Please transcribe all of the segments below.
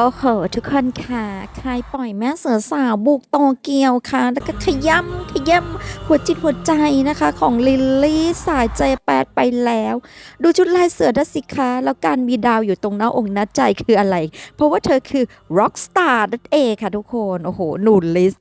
โอ้โหทุกคนค่ะ ใครปล่อยแม่เสือสาวบุกโตเกียวค่ะ แล้วก็ขย้ำขย้ำหัวจิตหัวใจนะคะ ของลิลลี่สายใจแปดไปแล้ว ดูชุดลายเสือดัสิคะแล้วการมีดาวอยู่ตรงหน้าองค์น้าใจคืออะไร เพราะว่าเธอคือ rock star นั่นเองค่ะทุกคน โอ้โหหนูลิส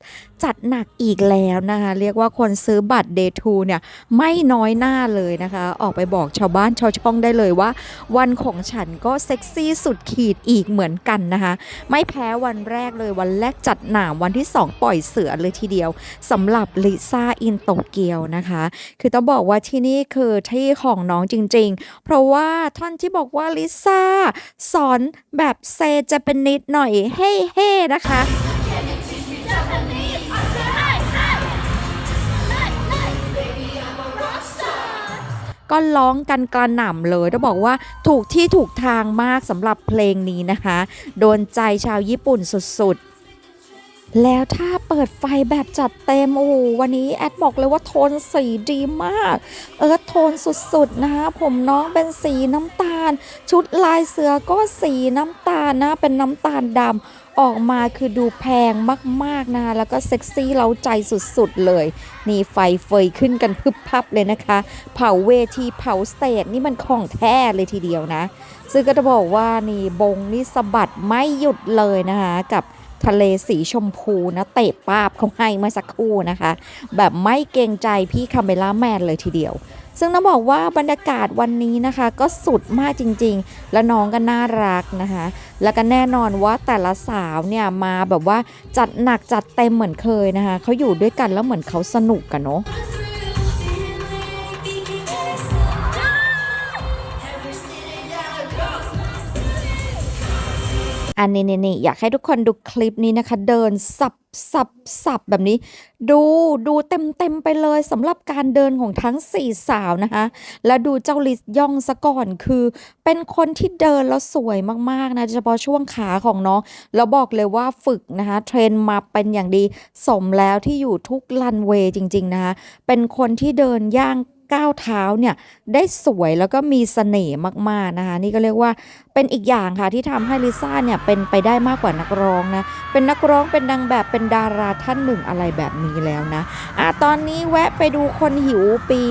จัดหนักอีกแล้วนะคะ เรียกว่าคนซื้อบัตร day 2เนี่ย ไม่น้อยหน้าเลยนะคะ ออกไปบอกชาวบ้านชาวช่องได้เลยว่า วันของฉันก็เซ็กซี่สุดขีดอีกเหมือนกันนะคะ ไม่แพ้วันแรกเลยวันแรกจัดหนามวันที่ 2 ปล่อยเสือเลยทีเดียวสำหรับลิซ่าอินโตเกียวนะคะ คือต้องบอกว่าที่นี่คือที่ของน้องจริง ๆ เพราะว่าท่านที่บอกว่าลิซ่าสอนแบบเซเจเปนิดหน่อยเฮ้เฮ้นะคะ ก็ร้องกันกระหน่ำเลยต้องบอกว่าถูกที่ถูกทางมากสำหรับเพลงนี้นะคะ โดนใจชาวญี่ปุ่นสุดๆ แล้วถ้าเปิดไฟแบบจัดเต็มโอ้โหวันนี้แอดบอกเลยว่าโทนสีดีมาก เออโทนสุดๆนะคะผมน้องเป็นสีน้ำตาล ชุดลายเสือก็สีน้ำตาลนะเป็นน้ำตาลดำ ออกมาคือดูแพงมากๆนะคะแล้วก็เซ็กซี่เล้าใจสุดๆเลย นี่ไฟเฟยขึ้นกันพึบพับเลยนะคะ เผาเวทีเผาสเตจนี่มันของแท้เลยทีเดียวนะ ซึ่งก็จะบอกว่านี่บงนี่สะบัดไม่หยุดเลยนะคะกับทะเลสีชมพูนะเตะป้าบเขาให้เมื่อสักครู่นะคะ แบบไม่เกรงใจพี่คาเมล่าแมนเลยทีเดียว ซึ่งน้องบอกว่าบรรยากาศวันนี้นะคะ ก็สุดมากจริง ๆ และน้องก็น่ารักนะคะ แล้วก็แน่นอนว่าแต่ละสาวเนี่ยมาแบบว่าจัดหนักจัดเต็มเหมือนเคยนะคะเขาอยู่ด้วยกันแล้วเหมือนเขาสนุกกันเนาะ อันนี้นี่นอยากให้ทุกคนดูคลิปนี้นะคะ เดินสับสับสับแบบนี้ ดูดูเต็มเต็มไปเลยสำหรับการเดินของทั้งสี่สาวนะคะ แล้วดูเจ้าลิซย่องซะก่อนคือ เป็นคนที่เดินแล้วสวยมากๆนะเฉพาะช่วงขาของน้องแล้วบอกเลยว่าฝึกนะคะเทรนมาเป็นอย่างดีสมแล้วที่อยู่ทุกลันเวย์จริง ๆนะคะเป็นคนที่เดินย่าง ก้าวเท้าเนี่ยได้สวยแล้วก็มีเสน่ห์มากๆนะคะ นี่ก็เรียกว่าเป็นอีกอย่างค่ะที่ทำให้ลิซ่าเนี่ยเป็นไปได้มากกว่านักร้องนะ เป็นนักร้องเป็นนางแบบเป็นดาราท่านหนึ่งอะไรแบบนี้แล้วนะอะตอนนี้แวะไปดูคนหิวปี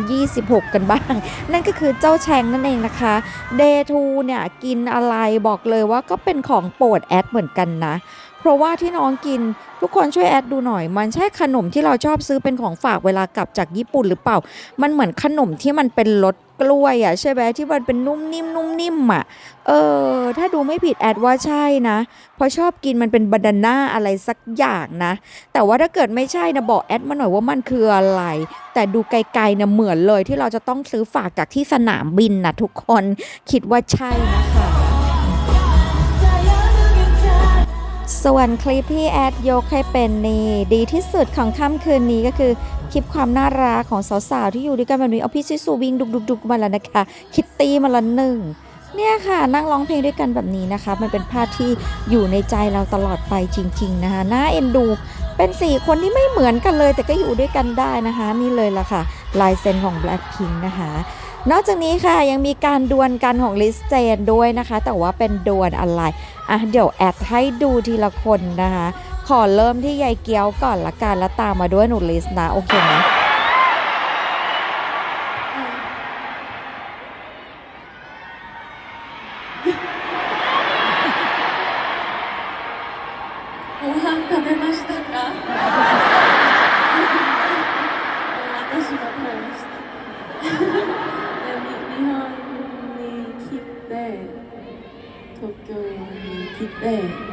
2026 กันบ้าง นั่นก็คือเจ้าแชงนั่นเองนะคะ Day 2เนี่ยกินอะไรบอกเลยว่าก็เป็นของโปรดแอดเหมือนกันนะ เพราะว่าที่น้องกินทุกคนช่วยแอดดูหน่อย มันใช่ขนมที่เราชอบซื้อเป็นของฝากเวลากลับจากญี่ปุ่นหรือเปล่า มันเหมือนขนมที่มันเป็นรสกล้วยอะใช่ไหมที่มันเป็นนุ่มนิ่มนุ่มนิ่มอะ เออ ถ้าดูไม่ผิดแอดว่าใช่นะ เพราะชอบกินมันเป็นบานาน่าอะไรสักอย่างนะ แต่ว่าถ้าเกิดไม่ใช่นะบอกแอดมาหน่อยว่ามันคืออะไร แต่ดูไกลๆนะเหมือนเลยที่เราจะต้องซื้อฝากจากที่สนามบินนะทุกคนคิดว่าใช่นะคะ ส่วนคลิปที่แอดยกให้เป็นนี่ดีที่สุดของค่ำคืนนี้ก็คือคลิปความน่ารักของสาวๆ ที่อยู่ด้วยกันแบบนี้เอาพี่ซิสูวิ่งดุกๆๆมาแล้วนะคะ คิตตี้มาละหนึ่งเนี่ยค่ะนั่งร้องเพลงด้วยกันแบบนี้นะคะ มันเป็นภาพที่อยู่ในใจเราตลอดไปจริง ๆนะคะน่าเอ็นดู เป็นสี่คนที่ไม่เหมือนกันเลย แต่ก็อยู่ด้วยกันได้นะคะ นี่เลยล่ะค่ะ ลายเซ็นของ Blackpink นะคะ นอกจากนี้ค่ะยังมีการดวลกันของลิสเจนด้วยนะคะ แต่ว่าเป็นดวลอะไร อะเดี๋ยวแอดให้ดูทีละคนนะคะ ขอเริ่มที่ยายเกี้ยวก่อนละกันแล้วตามมาด้วยหนูลิสนะ โอเคไหม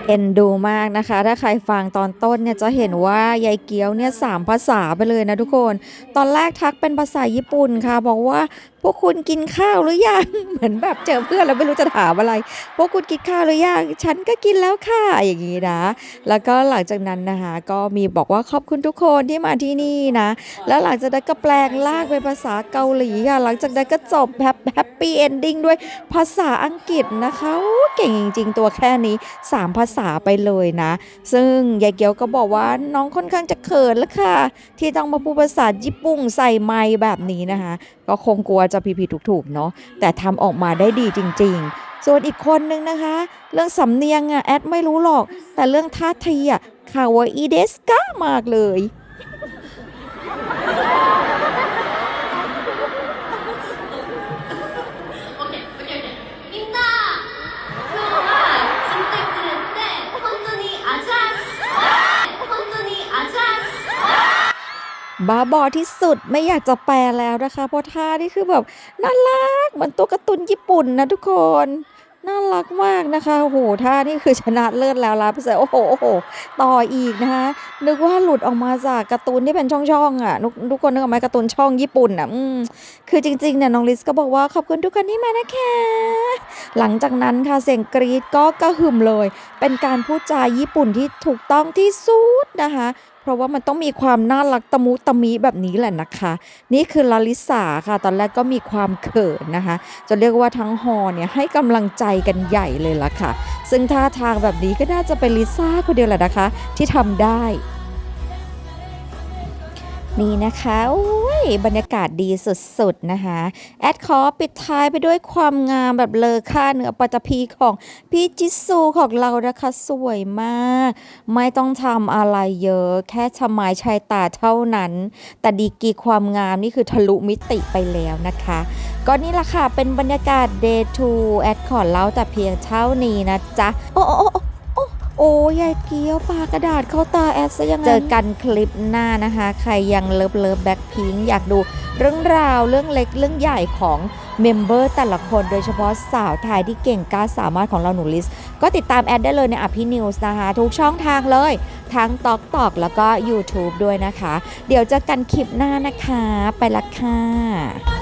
เอ็นดูมากนะคะ ถ้าใครฟังตอนต้นเนี่ยจะเห็นว่ายายเกี้ยวเนี่ยสามภาษาไปเลยนะทุกคน ตอนแรกทักเป็นภาษาญี่ปุ่นค่ะ บอกว่า พวกคุณกินข้าวหรือยัง เหมือนแบบเจอเพื่อนแล้วไม่รู้จะถามอะไร พวกคุณกินข้าวหรือยัง ฉันก็กินแล้วค่ะ อย่างนี้นะ แล้วก็หลังจากนั้นนะคะ ก็มีบอกว่าขอบคุณทุกคนที่มาที่นี่นะ แล้วหลังจากนั้นก็แปลงลากเป็นภาษาเกาหลีค่ะ หลังจากนั้นก็จบแฮปปี้เอนดิ้งด้วยภาษาอังกฤษนะคะเก่งจริง ๆ ตัวแค่นี้ 3 ภาษาไปเลยนะ ซึ่งยายเกียวก็บอกว่าน้องค่อนข้างจะเขินแล้วค่ะ ที่ต้องมาพูดภาษาญี่ปุ่นใส่ไม้แบบนี้นะคะ ก็คงกลัวจะผิดๆถูกๆเนาะแต่ทำออกมาได้ดีจริง ๆ ส่วนอีกคนนึงนะคะ เรื่องสำเนียงอะแอดไม่รู้หรอก แต่เรื่องท่าทีอะคาวาอีเดสก้ามากเลย บ้าบอที่สุดไม่อยากจะแปลแล้วนะคะ เพราะท่านี่คือแบบน่ารักเหมือนตัวการ์ตูนญี่ปุ่นนะทุกคนน่ารักมากนะคะโอ้โหท่านี่คือชนะเลิศแล้วล่ะพี่เสโอ้โหโอ้โห ต่ออีกนะคะ นึกว่าหลุดออกมาจากการ์ตูนที่เป็นช่องๆอะทุกทุกคนนึกออกไหมการ์ตูนช่องญี่ปุ่นอะอืมคือจริงๆเนี่ยน้องลิสก็บอกว่าขอบคุณทุกคนที่มานะคะ หลังจากนั้นค่ะเสียงกรีดก็กระหึ่มเลย เป็นการพูดจาญี่ปุ่นที่ถูกต้องที่สุดนะคะ ราะว่ามันต้องมีความน่ารักตะมุตะมิแบบนี้แหละนะคะ นี่คือลาลิสาค่ะ ตอนแรกก็มีความเขินนะคะ จะเรียกว่าทั้งฮอเนี่ยให้กำลังใจกันใหญ่เลยล่ะค่ะ ซึ่งท่าทางแบบนี้ก็น่าจะเป็นลิซ่าคนเดียวแหละนะคะ ที่ทำได้ นี่นะคะโอ้ยบรรยากาศดีสุดๆนะคะ แอดขอปิดท้ายไปด้วยความงามแบบเลอค่าเนื้อปัตตภีของพี่จิซูของเรานะคะสวยมาก ไม่ต้องทำอะไรเยอะ แค่ชะมายชายตาเท่านั้น แต่ดีกีความงามนี่คือทะลุมิติไปแล้วนะคะ ก็นี่แหละค่ะเป็นบรรยากาศ day 2แอดขอเล่าแต่เพียงเท่านี้นะจ๊ะโอ้โอ้ โอ้ยายเกี้ยวปากระดาษเข้าตาแอดซะยังไงเจอกันคลิปหน้านะคะ ใครยังเลิฟเลิฟแบ็คพิงอยากดูเรื่องราวเรื่องเล็กเรื่องใหญ่ของเมมเบอร์แต่ละคนโดยเฉพาะสาวไทยที่เก่งกล้าสามารถของเราหนูลิส ก็ติดตามแอดได้เลยในอภินิวส์นะคะ ทุกช่องทางเลย ทั้ง t อกตอกแล้วก็ YouTube ด้วยนะคะ เดี๋ยวเจอกันคลิปหน้านะคะ ไปละค่ะ